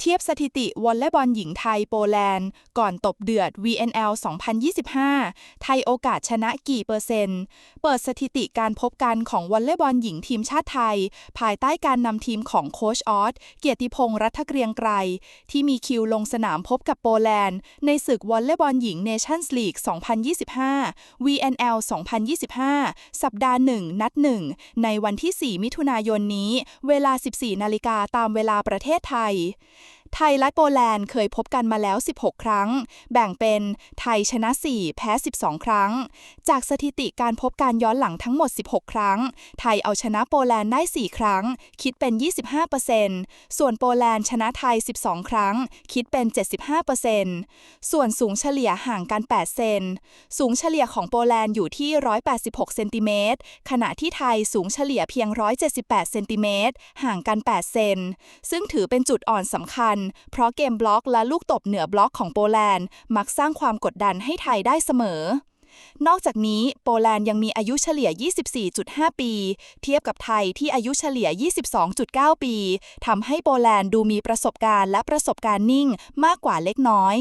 เทียบสถิติวอลเลย์บอลหญิงไทยโปแลนด์ ก่อนตบเดือด VNL 2025 ไทยโอกาสชนะกี่เปอร์เซ็นต์ เปิดสถิติการพบกันของวอลเลย์บอลหญิงทีมชาติไทย ภายใต้การนำทีมของโค้ชออสเกียรติพงษ์รัฐเกรียงไกร ที่มีคิวลงสนามพบกับโปแลนด์ ในศึกวอลเลย์บอลหญิงเนชั่นส์ลีก 2025 VNL 2025 สัปดาห์ 1 นัด 1 ในวันที่ 4 มิถุนายนนี้ เวลา 14 นาฬิกาตามเวลาประเทศไทย ไทยและโปแลนด์เคยพบกันมาแล้ว 16 ครั้ง แบ่งเป็นไทยชนะ 4 แพ้ 12 ครั้ง จากสถิติการพบการย้อนหลังทั้งหมด 16 ครั้ง ไทยเอาชนะโปแลนด์ได้ 4 ครั้ง คิดเป็น 25%ส่วนโปแลนด์ชนะไทย 12 ครั้ง คิดเป็น 75%ส่วนสูงเฉลี่ยห่างกัน 8 เซน สูงเฉลี่ยของโปแลนด์อยู่ที่ 186 เซนติเมตร ขณะที่ไทยสูงเฉลี่ยเพียง 178 เซนติเมตร ห่างกัน 8 เซน ซึ่งถือเป็นจุดอ่อนสำคัญเพราะเกมบล็อกและลูกตบเหนือบล็อกของโปแลนด์ มักสร้างความกดดันให้ไทยได้เสมอ นอกจากนี้โปแลนด์ยังมีอายุเฉลี่ย 24.5 ปี เทียบกับไทยที่อายุเฉลี่ย 22.9 ปีทำให้โปแลนด์ดูมีประสบการณ์และประสบการณ์นิ่งมากกว่าเล็กน้อย